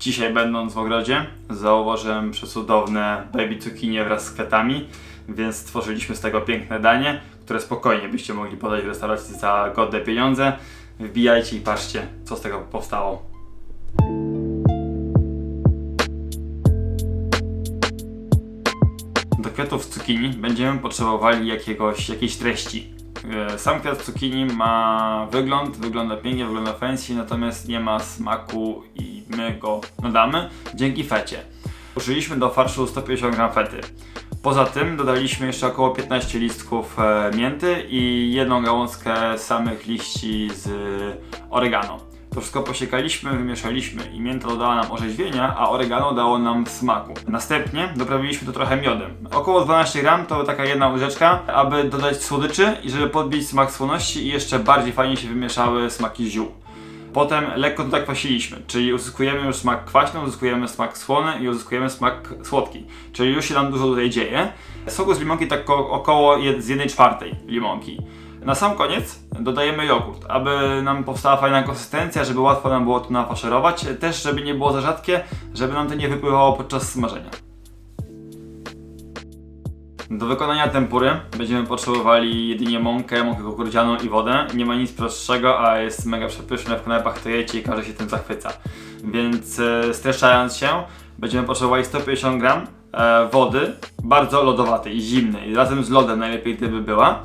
Dzisiaj będąc w ogrodzie zauważyłem przecudowne baby cukinie wraz z kwiatami, więc stworzyliśmy z tego piękne danie, które spokojnie byście mogli podać w restauracji za godne pieniądze. Wbijajcie i patrzcie, co z tego powstało. Do kwiatów cukinii będziemy potrzebowali jakiegoś, jakiejś treści. E, Sam kwiat cukinii ma wygląd, wygląda pięknie, wygląda fancy, natomiast nie ma smaku i my go dodamy dzięki fecie. Użyliśmy do farszu 150 g fety. Poza tym dodaliśmy jeszcze około 15 listków e, mięty i jedną gałązkę samych liści z oregano. To wszystko posiekaliśmy, wymieszaliśmy i mięta dodała nam orzeźwienia, a oregano dało nam smaku. Następnie doprawiliśmy to trochę miodem. Około 12 gram to taka jedna łyżeczka, aby dodać słodyczy i żeby podbić smak słoności i jeszcze bardziej fajnie się wymieszały smaki ziół. Potem lekko to zakwasiliśmy, czyli uzyskujemy już smak kwaśny, uzyskujemy smak słony i uzyskujemy smak słodki. Czyli już się nam dużo tutaj dzieje. Soku z limonki tak ko- około z 1 czwartej limonki. Na sam koniec dodajemy jogurt, aby nam powstała fajna konsystencja, żeby łatwo nam było to nafaszerować, też żeby nie było za rzadkie, żeby nam to nie wypływało podczas smażenia. Do wykonania tempury będziemy potrzebowali jedynie mąkę, mąkę kukurydzianą i wodę. Nie ma nic prostszego, a jest mega przepyszne w knajpach to jecie i każdy się tym zachwyca. Więc e, streszczając się, będziemy potrzebowali 150 gram e, wody, bardzo lodowatej, zimnej, razem z lodem najlepiej gdyby była.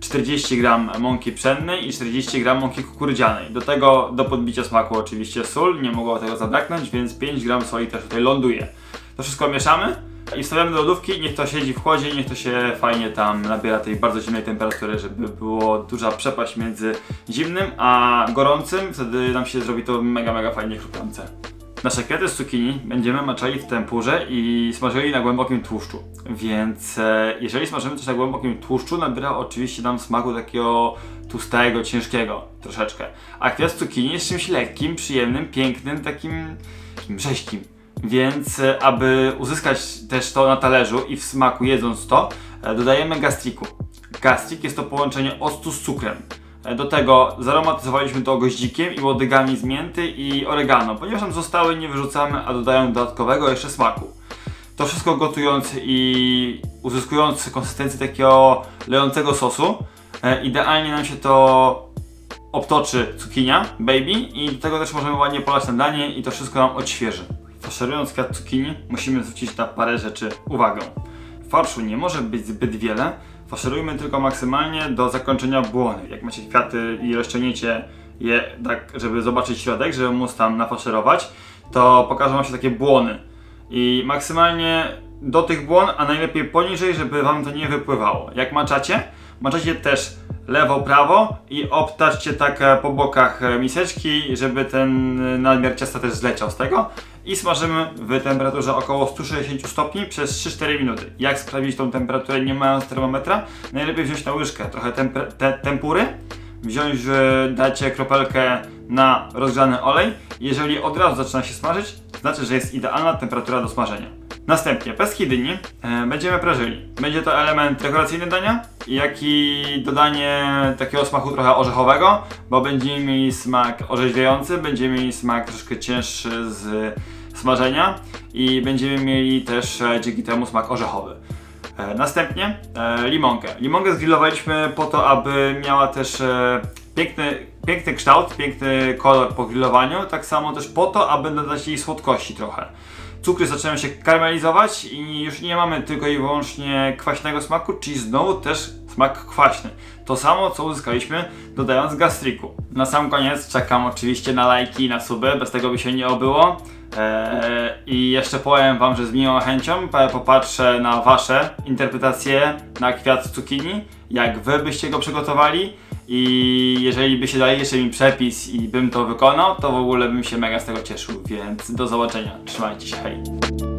40 gram mąki pszennej i 40 gram mąki kukurydzianej. Do tego do podbicia smaku oczywiście sól, nie mogło tego zabraknąć, więc 5 gram soli też tutaj ląduje. To wszystko mieszamy i wstawiamy do lodówki, niech to siedzi w chłodzie, niech to się fajnie tam nabiera tej bardzo zimnej temperatury, żeby było duża przepaść między zimnym a gorącym, wtedy nam się zrobi to mega, mega fajnie chrupiące. Nasze kwiaty z cukinii będziemy maczali w tempurze i smażyli na głębokim tłuszczu. Więc e, jeżeli smażymy coś na głębokim tłuszczu, nabiera oczywiście nam smaku takiego tłustego, ciężkiego troszeczkę. A kwiat z cukinii jest czymś lekkim, przyjemnym, pięknym, takim, takim rzeźkim. Więc e, aby uzyskać też to na talerzu i w smaku jedząc to, e, dodajemy gastriku. Gastrik jest to połączenie octu z cukrem. E, Do tego zaromatyzowaliśmy to goździkiem i łodygami z mięty i oregano. Ponieważ nam zostały, nie wyrzucamy, a dodają dodatkowego jeszcze smaku. To wszystko gotując i uzyskując konsystencję takiego lejącego sosu, e, idealnie nam się to obtoczy cukinia, baby i do tego też możemy ładnie polać na danie i to wszystko nam odświeży. Faszerując kwiat cukinii musimy zwrócić na parę rzeczy uwagę. Farszu nie może być zbyt wiele, faszerujmy tylko maksymalnie do zakończenia błony. Jak macie kwiaty i rozciągniecie je tak, żeby zobaczyć środek, żeby móc tam nafaszerować, to pokażą wam się takie błony. I maksymalnie do tych błon, a najlepiej poniżej, żeby wam to nie wypływało. Jak maczacie, maczacie też lewo, prawo i obtaczcie tak e, po bokach e, miseczki, żeby ten e, nadmiar ciasta też zleciał z tego. I smażymy w temperaturze około 160 stopni przez 3-4 minuty. Jak sprawdzić tą temperaturę nie mając termometra? Najlepiej wziąć na łyżkę trochę te tempury, wziąć, dacie kropelkę na rozgrzany olej. Jeżeli od razu zaczyna się smażyć, znaczy, że jest idealna temperatura do smażenia. Następnie pestki dyni e, będziemy prażyli. Będzie to element dekoracyjny dania, jak i dodanie takiego smaku trochę orzechowego, bo będziemy mieli smak orzeźwiający, będziemy mieli smak troszkę cięższy z smażenia i będziemy mieli też e, dzięki temu smak orzechowy. E, Następnie e, limonkę. Limonkę zgrillowaliśmy po to, aby miała też e, piękny, piękny kształt, piękny kolor po grillowaniu, tak samo też po to, aby dodać jej słodkości trochę. Cukry zaczynają się karmelizować i już nie mamy tylko i wyłącznie kwaśnego smaku, czyli znowu też smak kwaśny. To samo co uzyskaliśmy dodając gastriku. Na sam koniec czekam oczywiście na lajki i na suby, bez tego by się nie obyło. Eee, I jeszcze powiem wam, że z miłą chęcią popatrzę na wasze interpretacje na kwiat cukinii, jak wy byście go przygotowali i jeżeli by się dali jeszcze mi przepis i bym to wykonał, to w ogóle bym się mega z tego cieszył, więc do zobaczenia. Trzymajcie się, hej.